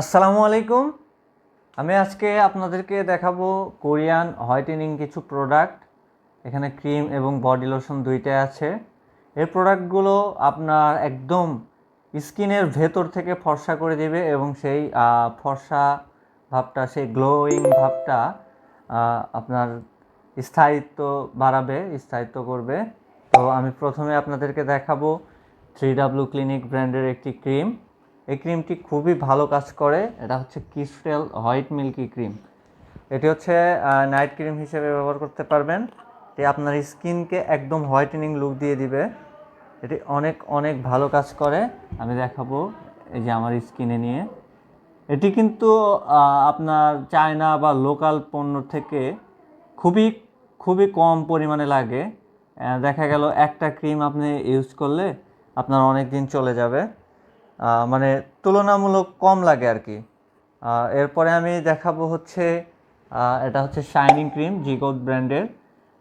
আসসালামু আলাইকুম। আমি আজকে আপনাদেরকে দেখাবো কোরিয়ান হোয়াইটেনিং কিছু প্রোডাক্ট। এখানে ক্রিম এবং বডি লোশন দুইটাই আছে। এই প্রোডাক্টগুলো আপনার একদম স্কিনের ভেতর থেকে ফর্সা করে দেবে এবং সেই ফর্সা ভাবটা, সেই গ্লোয়িং ভাবটা আপনার স্থায়িত্ব বাড়াবে, স্থায়িত্ব করবে। তো আমি প্রথমে আপনাদেরকে দেখাবো থ্রি ডাব্লু ক্লিনিক ব্র্যান্ডের একটি ক্রিম। এই ক্রিমটি খুবই ভালো কাজ করে। এটা হচ্ছে ক্রিস্টাল হোয়াইট মিল্কি ক্রিম এটি হচ্ছে নাইট ক্রিম হিসেবে ব্যবহার করতে পারবেন। এটি আপনার স্কিনকে একদম হোয়াইটেনিং লুক দিয়ে দিবে। এটি অনেক অনেক ভালো কাজ করে। আমি দেখাবো এই যে আমার স্কিনে নিয়ে। এটি কিন্তু আপনার চায়না বা লোকাল পণ্য থেকে খুবই খুবই কম পরিমাণে লাগে। দেখা গেল একটা ক্রিম আপনি ইউজ করলে আপনার অনেক দিন চলে যাবে। মানে তুলনামূলক কম লাগে আর কি। এরপরে আমি দেখাবো হচ্ছে এটা হচ্ছে শাইনিং ক্রিম জিগোদ ব্র্যান্ডের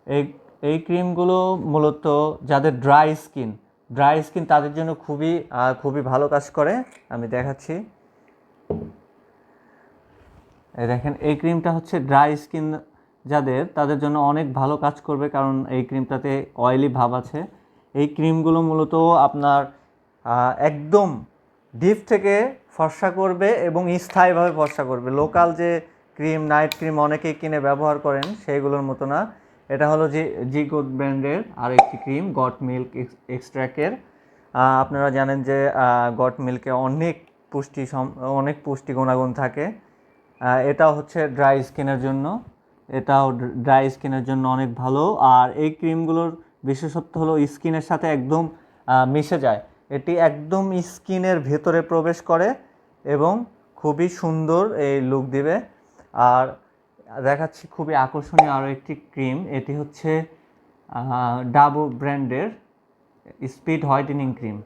এই এই ক্রিমগুলো মূলত যাদের ড্রাই স্কিন ড্রাই স্কিন তাদের জন্য খুবই খুবই ভালো কাজ করে। আমি দেখাচ্ছি। এই দেখেন, এই ক্রিমটা হচ্ছে ড্রাই স্কিন যাদের, তাদের জন্য অনেক ভালো কাজ করবে কারণ এই ক্রিমটাতে অয়েলি ভাব আছে। এই ক্রিমগুলো মূলত আপনার একদম ডিপ থেকে ফর্সা করবে এবং স্থায়ীভাবে ফর্সা করবে। লোকাল যে ক্রিম, নাইট ক্রিম অনেকেই কিনে ব্যবহার করেন, সেইগুলোর মতো না। এটা হলো যে জিগোদ ব্র্যান্ডের আর একটি ক্রিম, গট মিল্ক এক্সট্র্যাকের আপনারা জানেন যে গট মিল্কে অনেক পুষ্টি অনেক পুষ্টি গুণাগুণ থাকে। এটা হচ্ছে ড্রাই স্কিনের জন্য। এটাও ড্রাই স্কিনের জন্য অনেক ভালো। আর এই ক্রিমগুলোর বিশেষত্ব হলো স্কিনের সাথে একদম মিশে যায়। এটি একদম স্কিনের ভেতরে প্রবেশ করে এবং খুবই সুন্দর এই লুক দিবে। আর দেখাচ্ছি খুবই আকর্ষণীয় আরও একটি ক্রিম এটি হচ্ছে ডাবো ব্র্যান্ডের speed whitening cream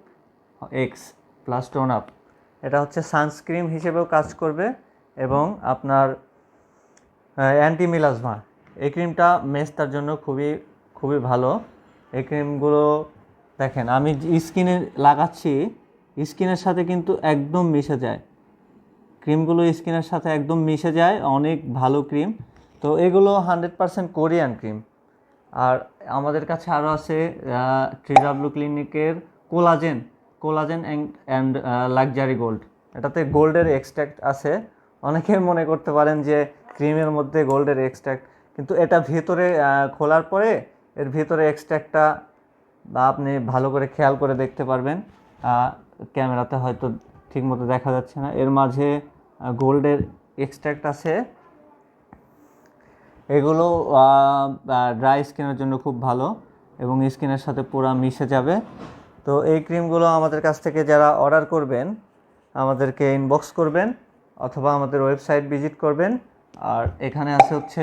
X plus tone up এটা হচ্ছে সানস্ক্রিন হিসেবেও কাজ করবে এবং আপনার অ্যান্টি মিলাজমা এই ক্রিমটা মেস্তার জন্য খুবই খুবই ভালো। এই ক্রিমগুলো দেখেন, আমি স্কিনে লাগাচ্ছি, স্কিনের সাথে কিন্তু একদম মিশে যায়। ক্রিমগুলো স্কিনের সাথে একদম মিশে যায়, অনেক ভালো ক্রিম। তো এগুলো হান্ড্রেড পারসেন্ট কোরিয়ান ক্রিম। আর আমাদের কাছে আরও আছে থ্রি ডাব্লু ক্লিনিকের collagen collagen and luxury gold. এটাতে গোল্ডের এক্সট্রাক্ট আছে। অনেকে মনে করতে পারেন যে ক্রিমের মধ্যে গোল্ডের এক্সট্রাক্ট, কিন্তু এটা ভেতরে খোলার পরে এর ভেতরে এক্সট্রাক্টটা বা আপনি ভালো করে খেয়াল করে দেখতে পারবেন ক্যামেরাতে হয়তো ঠিকমতো দেখা যাচ্ছে না। এর মাঝে গোল্ডের এক্সট্রাক্ট আছে। এগুলো ড্রাই স্কিনের জন্য খুব ভালো এবং স্কিনের সাথে পুরো মিশে যাবে। তো এই ক্রিমগুলো আমাদের কাছ থেকে যারা অর্ডার করবেন, আমাদেরকে ইনবক্স করবেন অথবা আমাদের ওয়েবসাইট ভিজিট করবেন। আর এখানে আছে হচ্ছে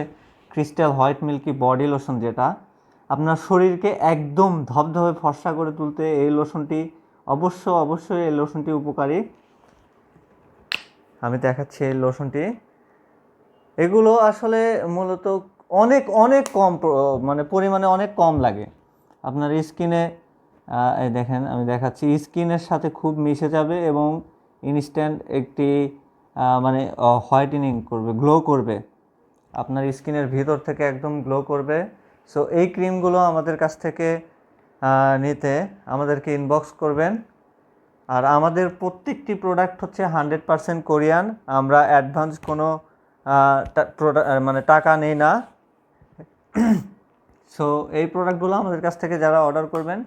crystal white milky body lotion যেটা আপনার শরীরকে একদম ধবধবে ফর্সা করে তুলতে এই লোশনটি অবশ্য অবশ্যই এই লোশনটি উপকারী। আমি দেখাচ্ছি এই লোশনটি এগুলো আসলে মূলত অনেক অনেক কম মানে পরিমাণে অনেক কম লাগে। আপনার স্কিনে দেখেন, আমি দেখাচ্ছি, স্কিনের সাথে খুব মিশে যাবে এবং ইনস্ট্যান্ট একটি মানে হোয়াইটেনিং করবে গ্লো করবে। আপনার স্কিনের ভিতর থেকে একদম গ্লো করবে। সো এই ক্রিমগুলো আমাদের কাছ থেকে নিতে আমাদেরকে ইনবক্স করবেন। আর আমাদের প্রত্যেকটি প্রোডাক্ট হচ্ছে হান্ড্রেড পারসেন্ট কোরিয়ান। আমরা অ্যাডভান্স কোনো মানে টাকা নেই না। সো এই প্রোডাক্টগুলো আমাদের কাছ থেকে যারা অর্ডার করবেন,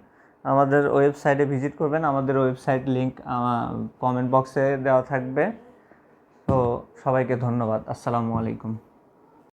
আমাদের ওয়েবসাইটে ভিজিট করবেন। আমাদের ওয়েবসাইট লিঙ্ক কমেন্ট বক্সে দেওয়া থাকবে। তো সবাইকে ধন্যবাদ। আসসালামু আলাইকুম।